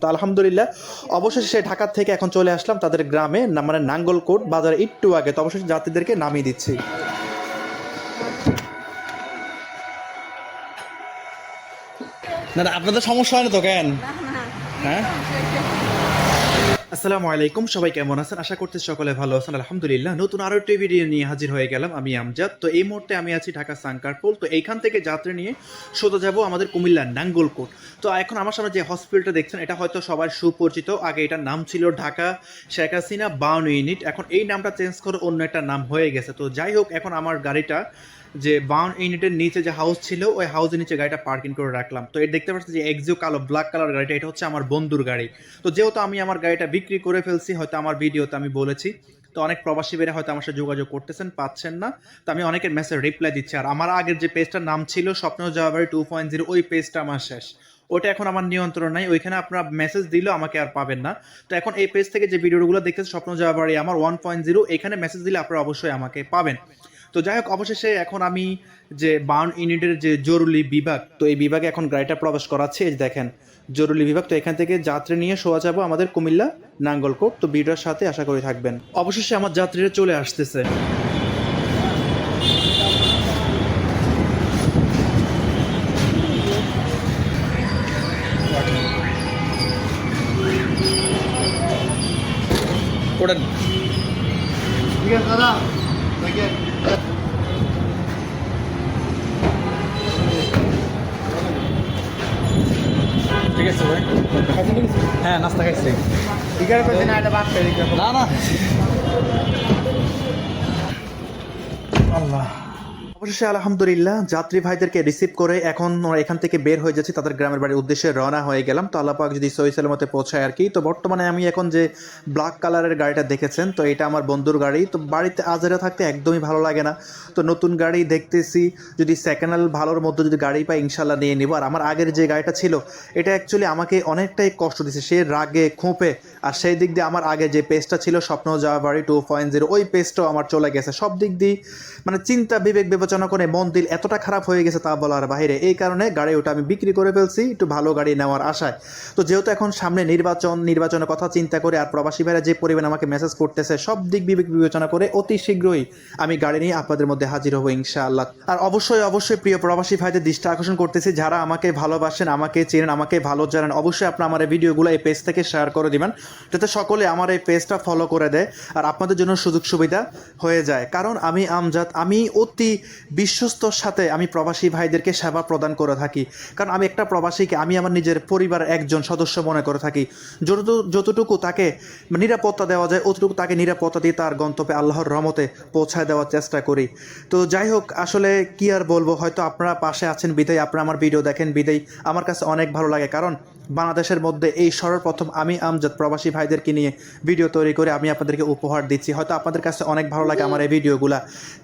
তো আলহামদুলিল্লাহ। অবশেষে সে ঢাকা থেকে এখন চলে আসলাম তাদের গ্রামে মানে নাঙ্গলকোট বাজারে একটু আগে। তো অবশেষে যাত্রীদেরকে নামিয়ে দিচ্ছি। না আপনাদের সমস্যা হয় না তো কেন? হ্যাঁ? আসসালামু আলাইকুম, সবাই কেমন আছেন? আশা করতে সকলে ভালো আছেন। আলহামদুলিল্লাহ, নতুন আরও একটি ভিডিও নিয়ে হাজির হয়ে গেলাম আমি আমজাদ। তো এই মুহূর্তে আমি আছি ঢাকা সাংকারপোল। তো এইখান থেকে যাত্রা নিয়ে সোজা যাব আমাদের কুমিল্লার নাঙ্গলকোট। তো এখন আমার সামনে যে হসপিটালটা দেখছেন, এটা হয়তো সবার সুপরিচিত। আগে এটার নাম ছিল ঢাকা শেখ হাসিনা বাউন ইউনিট। এখন এই নামটা চেঞ্জ করে অন্য একটা নাম হয়ে গেছে। তো যাই হোক, এখন আমার গাড়িটা যে বাউন ইউনিটের নিচে যে হাউস ছিল, ওই হাউসের নিচে গাড়িটা পার্কিং করে রাখলাম। তো এটা দেখতে পাচ্ছি যে এক্সিও কালো ব্ল্যাক কালার গাড়িটা, এটা হচ্ছে আমার বন্ধুর গাড়ি। তো যেহেতু আমি আমার গাড়িটা বিক্রি করে ফেলছি, হয়তো আমার ভিডিওতে আমি বলেছি, তো অনেক প্রবাসী বেড়ে হয়তো আমার সাথে যোগাযোগ করতেছেন, পাচ্ছেন না। তো আমি অনেকের মেসেজ রিপ্লাই দিচ্ছি। আর আমার আগের যে পেজটার নাম ছিল, স্বপ্ন জবাবাড়ি টু পয়েন্ট জিরো ওই পেজটা আমার শেষ। ওটা এখন আমার নিয়ন্ত্রণ নাই। ওইখানে আপনারা মেসেজ দিলেও আমাকে আর পাবেন না। তো এখন এই পেজ থেকে যে ভিডিওগুলো দেখতেছে স্বপ্ন জবাবাড়ি আমার ওয়ান পয়েন্ট জিরো এখানে মেসেজ দিলে আপনারা অবশ্যই আমাকে পাবেন। তো যাই হোক অবশেষে এখন আমি যে বার্ন ইউনিটের যে জরুরি বিভাগ তো এই বিভাগে এখন গাড়িটা প্রবেশ করাচ্ছে এই দেখেন জরুরি বিভাগ। তো এখান থেকে যাত্রী নিয়ে শোয়া যাব আমাদের কুমিল্লা নাঙ্গলকোট তো ভিডিওর সাথে আশা করি থাকবেন। অবশেষে আমার যাত্রীরা চলে আসতেছে। ওটা ঠিক আছে দাদা। ঠিক আছে ভাই হ্যাঁ নাস্তা খাইছি। না না। আল্লাহ। অবশেষে আলহামদুলিল্লাহ যাত্রী ভাইদেরকে রিসিভ করে এখন এখান থেকে বের হয়ে যাচ্ছি, তাদের গ্রামের বাড়ির উদ্দেশ্যে রওনা হয়ে গেলাম। তো আল্লাহ পাক যদি সহি সালামতে পৌঁছায় আর কি। তো বর্তমানে আমি এখন যে ব্ল্যাক কালারের গাড়িটা দেখেছেন, তো এটা আমার বন্ধুর গাড়ি। তো বাড়িতে আজারে থাকতে একদমই ভালো লাগে না। তো নতুন গাড়ি দেখতেছি, যদি সেকেন্ড হ্যান্ড ভালোর মধ্যে যদি গাড়ি পাই ইনশাল্লাহ নিয়ে নিব। আর আমার আগের যে গাড়িটা ছিল, এটা অ্যাকচুয়ালি আমাকে অনেকটাই কষ্ট দিছে, সে রাগে খোঁপে আর সেই দিক দিয়ে আমার আগে যে পেজটা ছিল স্বপ্ন যাওয়া বাড়ি টু পয়েন্ট জিরো ওই পেজটাও আমার চলে গেছে। সব দিক দিয়ে মানে চিন্তা, বিবেক বিবেচনা করে মন দিল এতটা খারাপ হয়ে গেছে তা বলার বাইরে। এই কারণে গাড়ি ওটা আমি বিক্রি করে ফেলছি, একটু ভালো গাড়ি নেওয়ার আশায়। তো যেহেতু এখন সামনে নির্বাচন, নির্বাচনের কথা চিন্তা করে আর প্রবাসী ভাইরা যে পরিমাণ আমাকে মেসেজ করতেছে, সব দিক বিবেক বিবেচনা করে অতি শীঘ্রই আমি গাড়ি নিয়ে আপনাদের মধ্যে হাজির হব ইনশাআল্লাহ। আর অবশ্যই অবশ্যই প্রিয় প্রবাসী ভাইদের দৃষ্টি আকর্ষণ করতেছি, যারা আমাকে ভালোবাসেন, আমাকে চেনেন, আমাকে ভালো জানেন অবশ্যই আপনার আমার এই ভিডিওগুলো এই পেজ থেকে শেয়ার করে দিবেন, যাতে সকলে আমার এই পেজটা ফলো করে দেয় আর আপনাদের জন্য সুযোগ সুবিধা হয়ে যায়। কারণ আমি আমজাদ, আমি অতি বিশ্বস্তর সাথে আমি প্রবাসী ভাইদেরকে সেবা প্রদান করে থাকি। কারণ আমি একটা প্রবাসীকে আমি আমার নিজের পরিবারের একজন সদস্য মনে করে থাকি। যতটুকু যতটুকু তাকে নিরাপত্তা দেওয়া যায়, অতটুকু তাকে নিরাপত্তা দিয়ে তার গন্তব্যে আল্লাহর রহমতে পৌঁছায় দেওয়ার চেষ্টা করি। তো যাই হোক, আসলে কি আর বলব? হয়তো আপনারা পাশে আছেন বিদায়, আপনারা আমার ভিডিও দেখেন বিদায়। আমার কাছে অনেক ভালো লাগে। কারণ বাংলাদেশের মধ্যে এই সর্বপ্রথম আমি আমজাদ প্রবাসী ভাইদেরকে নিয়ে ভিডিও তৈরি করে আমি আপনাদেরকে উপহার দিচ্ছি। হয়তো আপনাদের কাছে অনেক ভালো লাগে আমার এই ভিডিওগুলা।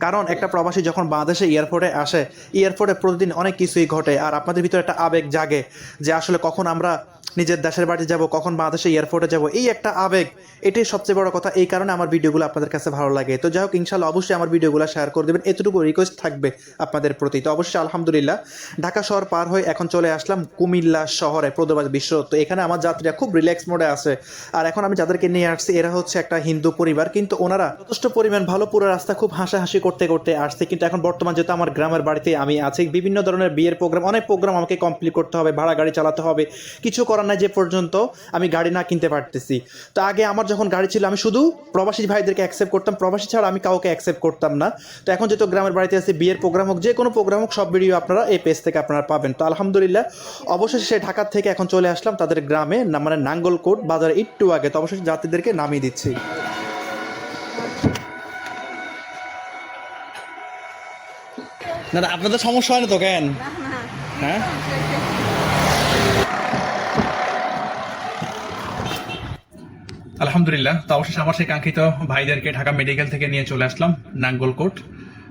কারণ একটা প্রবাসী যখন বাংলাদেশে এয়ারপোর্টে আসে, এয়ারপোর্টে প্রতিদিন অনেক কিছুই ঘটে আর আপনাদের ভিতরে একটা আবেগ জাগে যে আসলে কখন আমরা নিজের দেশের বাড়ি যাব, কখন বাংলাদেশে এয়ারপোর্টে যাব, এই একটা আবেগ। এটাই সবচেয়ে বড় কথা। এই কারণে আমার ভিডিওগুলো আপনাদের কাছে ভালো লাগে। তো যাই হোক ইনশাল্লাহ অবশ্যই আমার ভিডিওগুলো শেয়ার করে দেবেন। এতটুকু রিকোয়েস্ট থাকবে আপনাদের প্রতি। তো অবশ্যই আলহামদুলিল্লাহ, ঢাকা শহর পার হয়ে এখন চলে আসলাম কুমিল্লা শহরে প্রদবাজ বিশ্ব তো এখানে আমার যাত্রীরা খুব রিল্যাক্স মোডে আছে। আর এখন আমি যাদেরকে নিয়ে আসছি, এরা হচ্ছে একটা হিন্দু পরিবার। কিন্তু ওনারা যথেষ্ট পরিমাণ ভালো পুরো রাস্তা খুব হাসাহাসি করতে করতে আসছে। কিন্তু এখন বর্তমান যেহেতু আমার গ্রামের বাড়িতে আমি আছি, বিভিন্ন ধরনের বিয়ের প্রোগ্রাম অনেক প্রোগ্রাম আমাকে কমপ্লিট করতে হবে ভাড়া গাড়ি চালাতে হবে, কিছু করার নাই যে পর্যন্ত আমি গাড়ি না কিনতে পারতেছি। তো আগে আমার যখন গাড়ি ছিল আমি শুধু প্রবাসী ভাইদেরকে অ্যাকসেপ্ট করতাম। প্রবাসী ছাড়া আমি কাউকে অ্যাকসেপ্ট করতাম না। তো এখন যেহেতু গ্রামের বাড়িতে আছে বিয়ের প্রোগ্রাম হোক যে কোনো প্রোগ্রাম হোক সব ভিডিও আপনারা এই পেজ থেকে আপনারা পাবেন। তো আলহামদুলিল্লাহ অবশেষে সে ঢাকা থেকে এখন চলে আসলাম তাদের গ্রামে না মানে নাঙ্গলকোট বাজারে একটু আগে। তো অবশ্যই যাত্রীদেরকে নামিয়ে দিচ্ছি। না না আপনাদের সমস্যা হয় না তো কেন? হ্যাঁ? আলহামদুলিল্লাহ, তা অবশেষে আমার সেই কাঙ্ক্ষিত ভাইদেরকে ঢাকা মেডিকেল থেকে নিয়ে চলে আসলাম নাঙ্গলকোট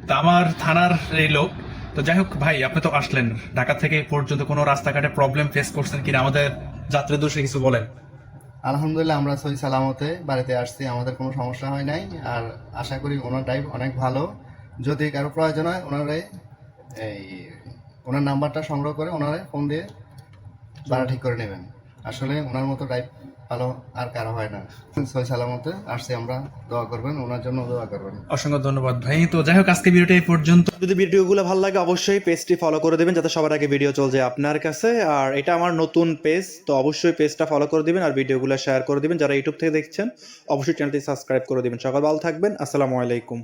তা আমার থানার এই লোক, তো যাই হোক ভাই, আপনি তো আসলেন। ঢাকা থেকে পর্যন্ত কোনো রাস্তাঘাটে প্রবলেম ফেস করছেন কিনা, আমাদের যাত্রী দোষে কিছু বলেন। আলহামদুলিল্লাহ, আমরা সই সালামতে বাড়িতে আসছি, আমাদের কোনো সমস্যা হয় নাই, আর আশা করি ওনার ড্রাইভ অনেক ভালো। যদি কারও প্রয়োজন হয়, ওনারে এই, ওনার নাম্বারটা সংগ্রহ করে ওনারে ফোন দিয়ে ভাড়া ঠিক করে নেবেন। আসলে ওনার মতো ড্রাইভ ভালো আর কারও হয় না। সই সালামতে আসছি আমরা দোয়া করবেন ওনার জন্য দোয়া করবেন। অসংখ্য ধন্যবাদ ভাই। তো যাই হোক আজকে ভিডিওটা এই পর্যন্ত যদি ভিডিওগুলো ভালো লাগে অবশ্যই পেজটি ফলো করে দেবেন যাতে সবার আগে ভিডিও চলে যায় আপনার কাছে। আর এটা আমার নতুন পেজ তো অবশ্যই পেজটা ফলো করে দিবেন আর ভিডিওগুলো শেয়ার করে দিবেন। যারা ইউটিউব থেকে দেখছেন অবশ্যই চ্যানেলটি সাবস্ক্রাইব করে দিবেন। সকাল ভালো থাকবেন। আসসালামু আলাইকুম।